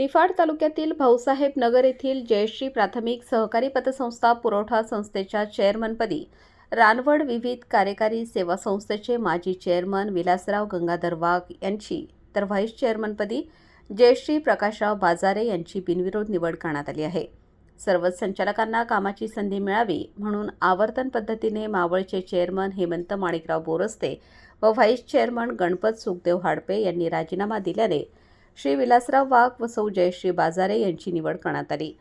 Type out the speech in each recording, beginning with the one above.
निफाड तालुक्यातील भाऊसाहेब नगर येथील जयश्री प्राथमिक सहकारी पतसंस्था पुरवठा संस्थेच्या चेअरमनपदी रानवड विविध कार्यकारी सेवा संस्थेचे माजी चेअरमन विलासराव गंगाधर वाघ यांची तर व्हाईस चेअरमनपदी जयश्री प्रकाशराव बाजारे यांची बिनविरोध निवड करण्यात आली आहे. सर्वच संचालकांना कामाची संधी मिळावी म्हणून आवर्तन पद्धतीने मावळचे चेअरमन हेमंत माणिकराव बोरस्ते व व्हाईस चेअरमन गणपत सुखदेव हाडपे यांनी राजीनामा दिल्याने श्री विलासराव वाघ व सौ जयश्री बाजारे यांची निवड करण्यात आली.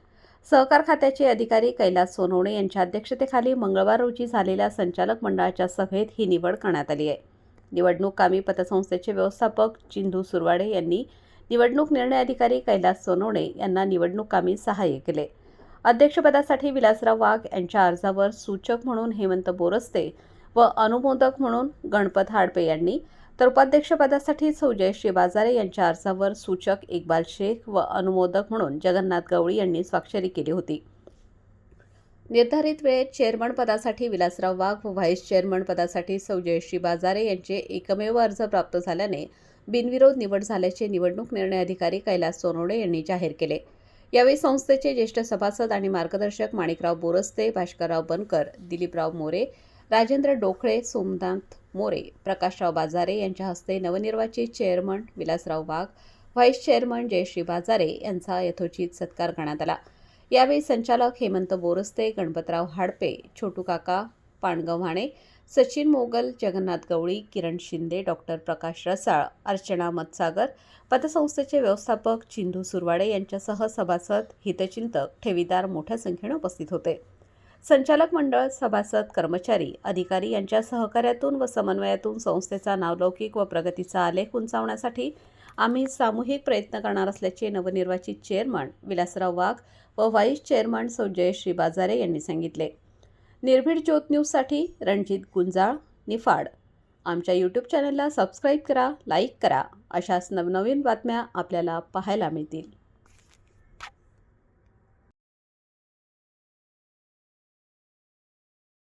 सहकार खात्याचे अधिकारी कैलास सोनवणे यांच्या अध्यक्षतेखाली मंगळवार रोजी झालेल्या संचालक मंडळाच्या सभेत ही निवड करण्यात आली आहे. निवडणूक कामी पतसंस्थेचे व्यवस्थापक चिंधू सुरवाडे यांनी निवडणूक निर्णय अधिकारी कैलास सोनवणे यांना निवडणूक कामी सहाय्य केले. अध्यक्षपदासाठी विलासराव वाघ यांच्या अर्जावर सूचक म्हणून हेमंत बोरस्ते व अनुमोदक म्हणून गणपत हाडपे यांनी तर उपाध्यक्षपदासाठी सौजयश्री बाजारे यांच्या अर्जावर सूचक इक्बाल शेख व अनुमोदक म्हणून जगन्नाथ गवळी यांनी स्वाक्षरी केली होती. निर्धारित वेळेत चेअरमन पदासाठी विलासराव वाघ व व्हाईस चेअरमन पदासाठी सौजयश्री बाजारे यांचे एकमेव अर्ज प्राप्त झाल्याने बिनविरोध निवड झाल्याचे निवडणूक निर्णय अधिकारी कैलास सोनवणे यांनी जाहीर केले. यावेळी संस्थेचे ज्येष्ठ सभासद आणि मार्गदर्शक माणिकराव बोरस्ते भास्करराव बनकर दिलीपराव मोरे राजेंद्र डोखळे सोमनाथ मोरे प्रकाशराव बाजारे यांच्या हस्ते नवनिर्वाचित chairman Vilasrao Wagh vice chairman Jayashree Bajare यांचा यथोचित सत्कार करण्यात आला. यावेळी संचालक हेमंत बोरस्ते गणपतराव हाडपे छोटू काका पाणगव्हाणे सचिन मोगल जगन्नाथ गवळी किरण शिंदे डॉक्टर प्रकाश रसाळ अर्चना मतसागर पतसंस्थेचे व्यवस्थापक चिंधू सुरवाडे यांच्यासह सभासद हितचिंतक ठेवीदार मोठ्या संख्येने उपस्थित होते. संचालक मंडळ सभासद कर्मचारी अधिकारी यांच्या सहकार्यातून व समन्वयातून संस्थेचा नावलौकिक व प्रगतीचा आलेख उंचावण्यासाठी आम्ही सामूहिक प्रयत्न करणार असल्याचे नवनिर्वाचित चेअरमन विलासराव वाघ व व्हाईस चेअरमन सौ जयश्री बाजारे यांनी सांगितले. निर्भीड ज्योत न्यूजसाठी रणजित गुंजाळ निफाड. आमच्या यूट्यूब चॅनलला सबस्क्राईब करा लाईक करा. अशाच नवनवीन बातम्या आपल्याला पाहायला मिळतील.